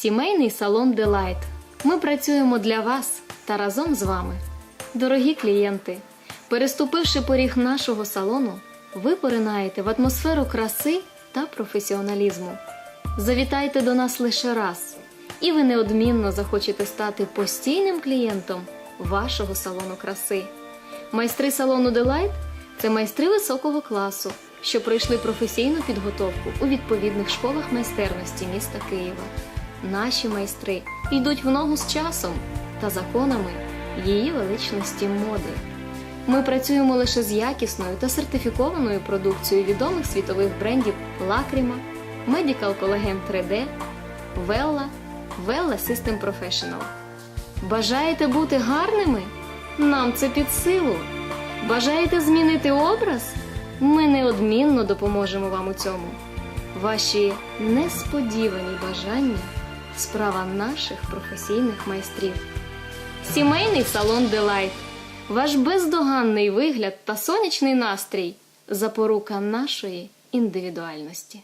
Сімейний салон Делайт. Ми працюємо для вас та разом з вами. Дорогі клієнти, переступивши поріг нашого салону, ви поринаєте в атмосферу краси та професіоналізму. Завітайте до нас лише раз, і ви неодмінно захочете стати постійним клієнтом вашого салону краси. Майстри салону Делайт це майстри високого класу, що пройшли професійну підготовку у відповідних школах майстерності міста Києва. Наші майстри йдуть в ногу з часом та законами її величності моди. Ми працюємо лише з якісною та сертифікованою продукцією відомих світових брендів Lacrima, Medical Collagen 3D, Vella, Vella System Professional. Бажаєте бути гарними? Нам це під силу. Бажаєте змінити образ? Ми неодмінно допоможемо вам у цьому. Ваші несподівані бажання справа наших професійних майстрів. Сімейний салон Делайт. Ваш бездоганний вигляд та сонячний настрій запорука нашої індивідуальності.